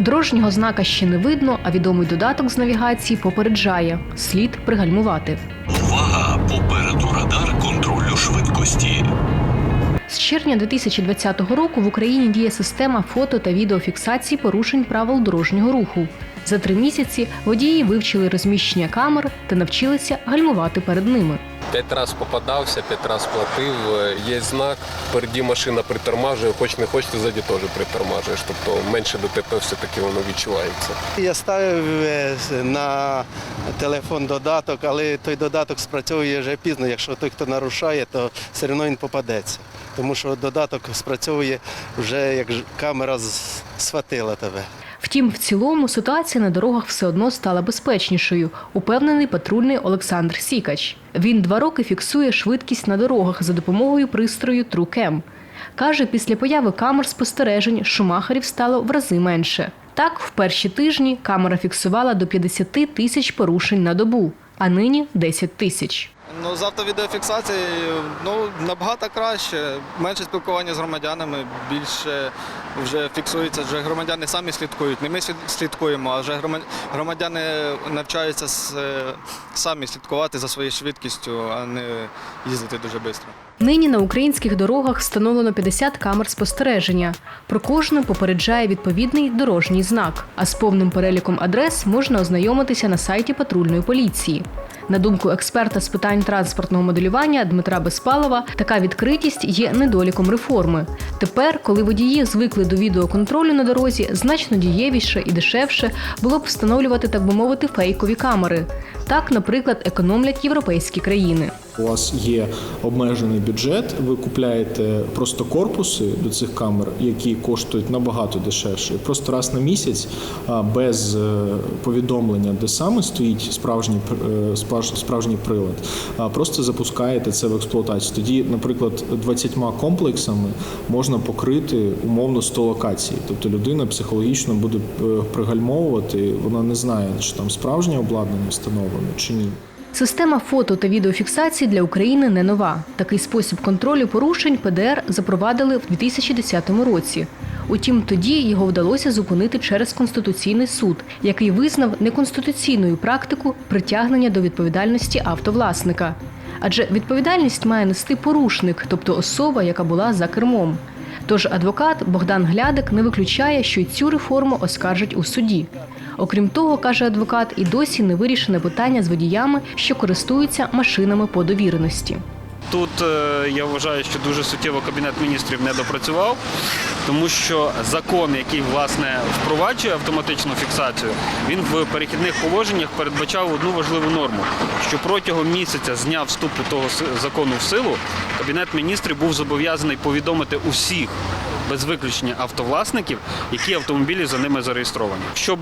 Дорожнього знака ще не видно, а відомий додаток з навігації попереджає слід пригальмувати. Увага! Попереду радар контролю швидкості. З червня 2020 року в Україні діє система фото та відеофіксації порушень правил дорожнього руху. За три місяці водії вивчили розміщення камер та навчилися гальмувати перед ними. П'ять разів попадався, п'ять разів платив. Є знак, впереді машина притормажує, хоч не хоч, ти ззаді теж притормажуєш. Тобто менше ДТП все-таки воно відчувається. Я ставив е, на телефон додаток, але той додаток спрацьовує вже пізно. Якщо той, хто нарушає, то все одно він попадеться. Тому що додаток спрацьовує вже як камера схватила тебе. Втім, в цілому ситуація на дорогах все одно стала безпечнішою, упевнений патрульний Олександр Сікач. Він два роки фіксує швидкість на дорогах за допомогою пристрою TrueCam. Каже, після появи камер спостережень шумахерів стало в рази менше. Так, в перші тижні камера фіксувала до 50 тисяч порушень на добу, а нині 10 тисяч. Ну, з автовідеофіксацією ну, набагато краще. Менше спілкування з громадянами, більше вже фіксується, вже громадяни самі слідкують. Не ми слідкуємо, а вже громадяни навчаються е, самі слідкувати за своєю швидкістю, а не їздити дуже швидко. Нині на українських дорогах встановлено 50 камер спостереження. Про кожну попереджає відповідний дорожній знак. А з повним переліком адрес можна ознайомитися на сайті патрульної поліції. На думку експерта з питань транспортного моделювання Дмитра Безпалова, така відкритість є недоліком реформи. Тепер, коли водії звикли до відеоконтролю на дорозі, значно дієвіше і дешевше було б встановлювати, так би мовити, фейкові камери. Так, наприклад, економлять європейські країни. У вас є обмежений бюджет, ви купляєте просто корпуси до цих камер, які коштують набагато дешевше. Просто раз на місяць без е, повідомлення, де саме стоїть справжній пр- е, справжній прилад, просто запускаєте це в експлуатацію. Тоді, наприклад, 20 комплексами можна покрити умовно 100 локацій. Тобто людина психологічно буде е, пригальмовувати, вона не знає, чи там справжнє обладнання встановлено чи ні. Система фото та відеофіксації для України не нова. Такий спосіб контролю порушень ПДР запровадили в 2010 році. Утім, тоді його вдалося зупинити через конституційний суд, який визнав неконституційною практику притягнення до відповідальності автовласника. Адже відповідальність має нести порушник, тобто особа, яка була за кермом. Тож адвокат Богдан Глядик не виключає, що й цю реформу оскаржать у суді. Окрім того, каже адвокат, і досі не вирішене питання з водіями, що користуються машинами по довіреності. Тут е, я вважаю, що дуже суттєво кабінет міністрів не допрацював, тому що закон, який власне впроваджує автоматичну фіксацію, він в перехідних положеннях передбачав одну важливу норму: що протягом місяця з дня вступу того закону в силу кабінет міністрів був зобов'язаний повідомити усіх. Без виключення автовласників, які автомобілі за ними зареєстровані. Щоб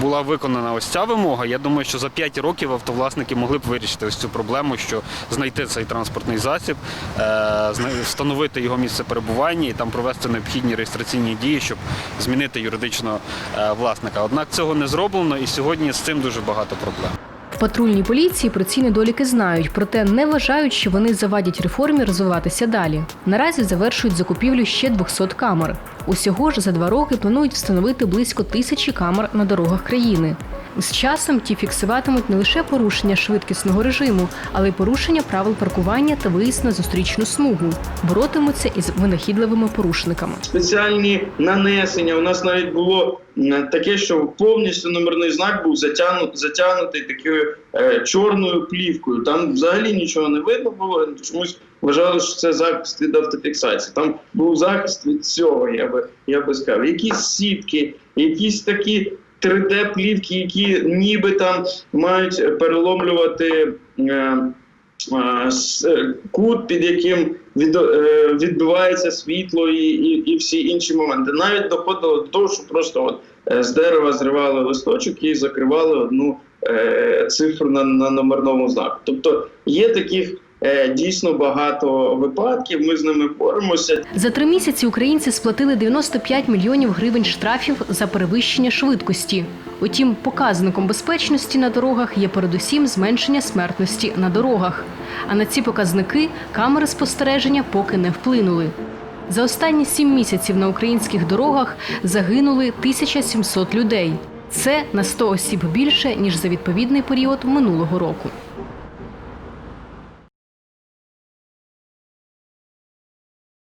була виконана ось ця вимога, я думаю, що за 5 років автовласники могли б вирішити ось цю проблему, що знайти цей транспортний засіб, е, встановити його місце перебування і там провести необхідні реєстраційні дії, щоб змінити юридичного е, власника. Однак цього не зроблено, і сьогодні з цим дуже багато проблем. В патрульній поліції про ці недоліки знають, проте не вважають, що вони завадять реформі розвиватися далі. Наразі завершують закупівлю ще 200 камер. Усього ж за два роки планують встановити близько тисячі камер на дорогах країни. З часом ті фіксуватимуть не лише порушення швидкісного режиму, але й порушення правил паркування та виїзд на зустрічну смугу. Боротимуться із винахідливими порушниками. спеціальні нанесення. У нас навіть було таке, що повністю номерний знак був затягнутий, затягнутий такою е, чорною плівкою. Там взагалі нічого не видно було. Чомусь вважали, що це захист від автофіксації. Там був захист від цього, я би я би сказав. Якісь сітки, якісь такі 3D-плівки, які ніби там мають переломлювати. Е, е, е, кут, під яким е, відбивається світло і, і, і всі інші моменти. Навіть доходило до того, що просто от, з дерева зривали листочок і закривали одну е, цифру на, на номерному знаку. Тобто є таких дійсно багато випадків, ми з ними боремося. За три місяці українці сплатили 95 мільйонів гривень штрафів за перевищення швидкості. Утім, показником безпечності на дорогах є передусім зменшення смертності на дорогах. А на ці показники камери спостереження поки не вплинули. За останні сім місяців на українських дорогах загинули 1700 людей. Це на 100 осіб більше ніж за відповідний період минулого року.